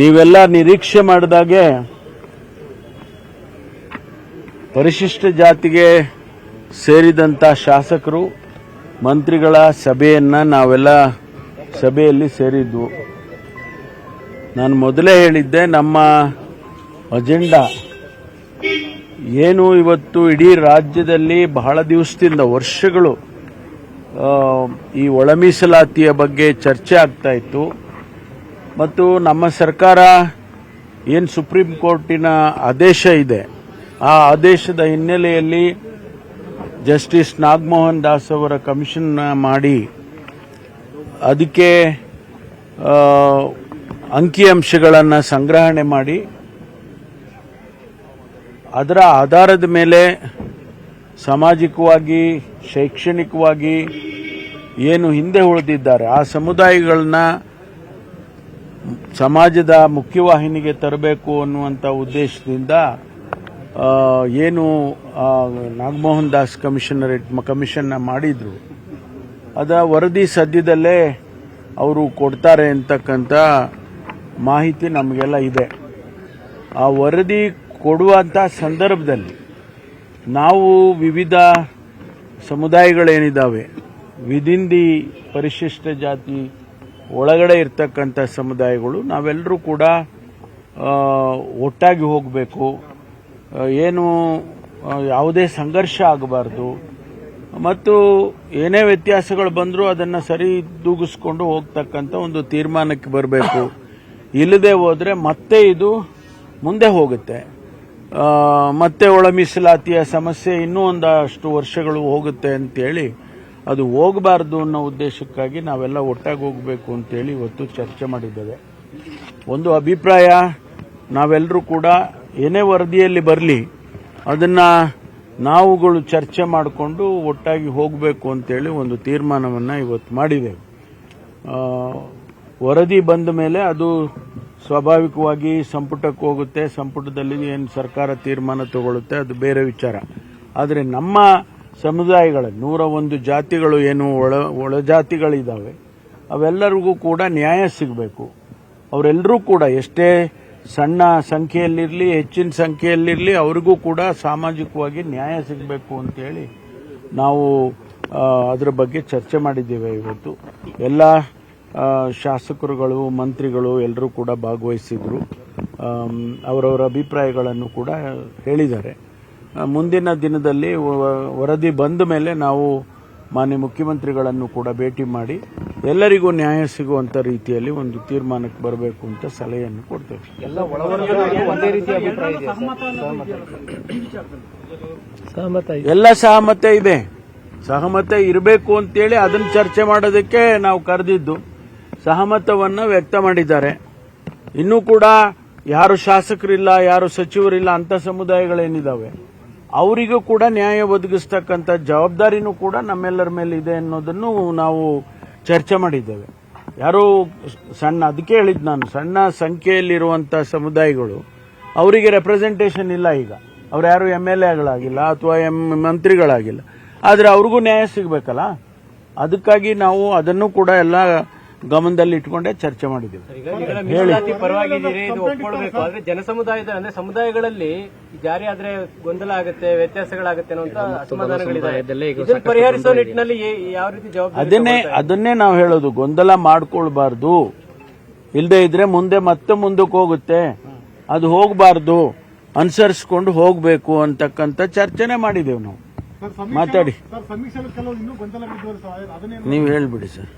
ನೀವೆಲ್ಲ ನಿರೀಕ್ಷೆ ಮಾಡಿದಾಗೆ ಪರಿಶಿಷ್ಟ ಜಾತಿಗೆ ಸೇರಿದಂತ ಶಾಸಕರು, ಮಂತ್ರಿಗಳ ಸಭೆಯನ್ನ ನಾವೆಲ್ಲ ಸಭೆಯಲ್ಲಿ ಸೇರಿದ್ವು. ನಾನು ಮೊದಲೇ ಹೇಳಿದ್ದೆ, ನಮ್ಮ ಅಜೆಂಡಾ ಏನು ಇವತ್ತು ಇಡೀ ರಾಜ್ಯದಲ್ಲಿ ಬಹಳ ದಿವಸದಿಂದ, ವರ್ಷಗಳು ಈ ಒಳಮೀಸಲಾತಿಯ ಬಗ್ಗೆ ಚರ್ಚೆ ಆಗ್ತಾ ಇತ್ತು. ಮತ್ತು ನಮ್ಮ ಸರ್ಕಾರ ಏನು ಸುಪ್ರೀಂ ಕೋರ್ಟಿನ ಆದೇಶ ಇದೆ, ಆ ಆದೇಶದ ಹಿನ್ನೆಲೆಯಲ್ಲಿ ಜಸ್ಟಿಸ್ ನಾಗಮೋಹನ್ ದಾಸ್ ಅವರ ಕಮಿಷನ್ ಮಾಡಿ ಅದಕ್ಕೆ ಅಂಕಿಅಂಶಗಳನ್ನು ಸಂಗ್ರಹಣೆ ಮಾಡಿ, ಅದರ ಆಧಾರದ ಮೇಲೆ ಸಾಮಾಜಿಕವಾಗಿ, ಶೈಕ್ಷಣಿಕವಾಗಿ ಏನು ಹಿಂದೆ ಉಳಿದಿದ್ದಾರೆ, ಆ ಸಮುದಾಯಗಳನ್ನ ಸಮಾಜದ ಮುಖ್ಯವಾಹಿನಿಗೆ ತರಬೇಕು ಅನ್ನುವಂಥ ಉದ್ದೇಶದಿಂದ ಏನು ನಾಗಮೋಹನ್ ದಾಸ್ ಕಮಿಷನರೇಟ್ ಕಮಿಷನ್ನ ಮಾಡಿದರು. ಅದರ ವರದಿ ಸದ್ಯದಲ್ಲೇ ಅವರು ಕೊಡ್ತಾರೆ ಅಂತಕ್ಕಂಥ ಮಾಹಿತಿ ನಮಗೆಲ್ಲ ಇದೆ. ಆ ವರದಿ ಕೊಡುವಂಥ ಸಂದರ್ಭದಲ್ಲಿ ನಾವು ವಿವಿಧ ಸಮುದಾಯಗಳೇನಿದ್ದಾವೆ ವಿದಿನ್ ದಿ ಪರಿಶಿಷ್ಟ ಜಾತಿ ಒಳಗಡೆ ಇರ್ತಕ್ಕಂಥ ಸಮುದಾಯಗಳು ನಾವೆಲ್ಲರೂ ಕೂಡ ಒಟ್ಟಾಗಿ ಹೋಗಬೇಕು. ಏನು ಯಾವುದೇ ಸಂಘರ್ಷ ಆಗಬಾರ್ದು. ಮತ್ತು ಏನೇ ವ್ಯತ್ಯಾಸಗಳು ಬಂದರೂ ಅದನ್ನು ಸರಿ ದೂಗಿಸ್ಕೊಂಡು ಹೋಗ್ತಕ್ಕಂಥ ಒಂದು ತೀರ್ಮಾನಕ್ಕೆ ಬರಬೇಕು. ಇಲ್ಲದೆ ಹೋದರೆ ಮತ್ತೆ ಇದು ಮುಂದೆ ಹೋಗುತ್ತೆ. ಮತ್ತೆ ಒಳ ಮೀಸಲಾತಿಯ ಸಮಸ್ಯೆ ಇನ್ನೂ ಒಂದಷ್ಟು ವರ್ಷಗಳು ಹೋಗುತ್ತೆ ಅಂತೇಳಿ ಅದು ಹೋಗಬಾರ್ದು ಅನ್ನೋ ಉದ್ದೇಶಕ್ಕಾಗಿ ನಾವೆಲ್ಲ ಒಟ್ಟಾಗಿ ಹೋಗಬೇಕು ಅಂತೇಳಿ ಇವತ್ತು ಚರ್ಚೆ ಮಾಡಿದ್ದೇವೆ. ಒಂದು ಅಭಿಪ್ರಾಯ ನಾವೆಲ್ಲರೂ ಕೂಡ ಏನೇ ವರದಿಯಲ್ಲಿ ಬರಲಿ, ಅದನ್ನ ನಾವುಗಳು ಚರ್ಚೆ ಮಾಡಿಕೊಂಡು ಒಟ್ಟಾಗಿ ಹೋಗಬೇಕು ಅಂತೇಳಿ ಒಂದು ತೀರ್ಮಾನವನ್ನು ಇವತ್ತು ಮಾಡಿದ್ದೇವೆ ವರದಿ ಬಂದ ಮೇಲೆ ಅದು ಸ್ವಾಭಾವಿಕವಾಗಿ ಸಂಪುಟಕ್ಕೆ ಹೋಗುತ್ತೆ, ಸಂಪುಟದಲ್ಲಿ ಏನು ಸರ್ಕಾರ ತೀರ್ಮಾನ ತಗೊಳ್ಳುತ್ತೆ ಅದು ಬೇರೆ ವಿಚಾರ. ಆದರೆ ನಮ್ಮ ಸಮುದಾಯಗಳ ನೂರ ಒಂದು ಜಾತಿಗಳು ಏನು ಒಳ ಒಳಜಾತಿಗಳಿದ್ದಾವೆ ಅವೆಲ್ಲರಿಗೂ ಕೂಡ ನ್ಯಾಯ ಸಿಗಬೇಕು. ಅವರೆಲ್ಲರೂ ಕೂಡ ಎಷ್ಟೇ ಸಣ್ಣ ಸಂಖ್ಯೆಯಲ್ಲಿರಲಿ, ಹೆಚ್ಚಿನ ಸಂಖ್ಯೆಯಲ್ಲಿರಲಿ, ಅವರಿಗೂ ಕೂಡ ಸಾಮಾಜಿಕವಾಗಿ ನ್ಯಾಯ ಸಿಗಬೇಕು ಅಂತೇಳಿ ನಾವು ಅದರ ಬಗ್ಗೆ ಚರ್ಚೆ ಮಾಡಿದ್ದೇವೆ ಇವತ್ತು. ಎಲ್ಲ ಶಾಸಕರುಗಳು, ಮಂತ್ರಿಗಳು ಎಲ್ಲರೂ ಕೂಡ ಭಾಗವಹಿಸಿದ್ರು. ಅವರವರ ಅಭಿಪ್ರಾಯಗಳನ್ನು ಕೂಡ ಹೇಳಿದ್ದಾರೆ. ಮುಂದಿನ ದಿನದಲ್ಲಿ ವ- ವರದಿ ಬಂದ ಮೇಲೆ ನಾವು ಮಾನ್ಯ ಮುಖ್ಯಮಂತ್ರಿಗಳನ್ನು ಕೂಡ ಭೇಟಿ ಮಾಡಿ ಎಲ್ಲರಿಗೂ ನ್ಯಾಯ ಸಿಗುವಂತ ರೀತಿಯಲ್ಲಿ ಒಂದು ತೀರ್ಮಾನಕ್ಕೆ ಬರಬೇಕು ಅಂತ ಸಲಹೆಯನ್ನು ಕೊಡ್ತೇವೆ. ಎಲ್ಲ ಒಳವರ್ಗದವರಿಗೂ ಒಂದೇ ರೀತಿಯ ಅಭಿಪ್ರಾಯ ಇದೆ ಸಹಮತ ಇದೆ. ಎಲ್ಲ ಸಹಮತ ಇದೆ. ಸಹಮತ ಇರಬೇಕು ಅಂತೇಳಿ ಅದನ್ನು ಚರ್ಚೆ ಮಾಡೋದಕ್ಕೆ ನಾವು ಕರೆದಿದ್ದು ಸಹಮತವನ್ನು ವ್ಯಕ್ತ ಮಾಡಿದ್ದಾರೆ. ಇನ್ನೂ ಕೂಡ ಯಾರು ಶಾಸಕರಿಲ್ಲ ಯಾರು ಸಚಿವರಿಲ್ಲ ಅಂತ ಸಮುದಾಯಗಳೇನಿದಾವೆ? ಅವರಿಗೂ ಕೂಡ ನ್ಯಾಯ ಒದಗಿಸ್ತಕ್ಕಂಥ ಜವಾಬ್ದಾರಿನೂ ಕೂಡ ನಮ್ಮೆಲ್ಲರ ಮೇಲೆ ಇದೆ ಅನ್ನೋದನ್ನು ನಾವು ಚರ್ಚೆ ಮಾಡಿದ್ದೇವೆ. ಯಾರು ಸಣ್ಣ, ಅದಕ್ಕೆ ಹೇಳಿದ್ ನಾನು, ಸಣ್ಣ ಸಂಖ್ಯೆಯಲ್ಲಿರುವಂಥ ಸಮುದಾಯಗಳು, ಅವರಿಗೆ ರೆಪ್ರೆಸೆಂಟೇಷನ್ ಇಲ್ಲ ಈಗ. ಅವ್ರು ಯಾರು ಎಂ ಎಲ್ ಎಗಳಾಗಿಲ್ಲ ಅಥವಾ ಎಂ ಮಂತ್ರಿಗಳಾಗಿಲ್ಲ. ಆದರೆ ಅವ್ರಿಗೂ ನ್ಯಾಯ ಸಿಗಬೇಕಲ್ಲ? ಅದಕ್ಕಾಗಿ ನಾವು ಅದನ್ನು ಕೂಡ ಎಲ್ಲ ಗಮನದಲ್ಲಿ ಇಟ್ಕೊಂಡೇ ಚರ್ಚೆ ಮಾಡಿದ್ದೀವಿ. ಮೀಸಲಾತಿ ಪರವಾಗಿದ್ದೀರಿ ಇದು ಒಪ್ಕೊಳ್ಬೇಕು. ಆದ್ರೆ ಜನಸಮುದಾಯದ ಅಂದ್ರೆ ಸಮುದಾಯಗಳಲ್ಲಿ ಜಾರಿ ಆದ್ರೆ ಗೊಂದಲ ಆಗುತ್ತೆ ವ್ಯತ್ಯಾಸಗಳಾಗುತ್ತೆ ಅನ್ನುವಂತ ಅಸಮಾಧಾನಗಳಿದೆ ಇದನ್ನ ಪರಿಹರಿಸೋ ನಿಟ್ಟಿನಲ್ಲಿ ಯಾವ ರೀತಿ ಜವಾಬ್ದಾರಿ ಅದನ್ನೇ ಅದನ್ನೇ ನಾವು ಹೇಳೋದು ಗೊಂದಲ ಮಾಡ್ಕೊಳ್ಬಾರ್ದು. ಇಲ್ಲದೆ ಇದ್ರೆ ಮುಂದೆ ಮತ್ತೆ ಮುಂದಕ್ಕೆ ಹೋಗುತ್ತೆ. ಅದು ಹೋಗಬಾರ್ದು. ಅನುಸರಿಸ್ಕೊಂಡು ಹೋಗಬೇಕು ಅಂತಕ್ಕಂಥ ಚರ್ಚೆನೆ ಮಾಡಿದ್ದೇವೆ ನಾವು. ಮಾತಾಡಿ. ನೀವು ಹೇಳ್ಬಿಡಿ ಸರ್.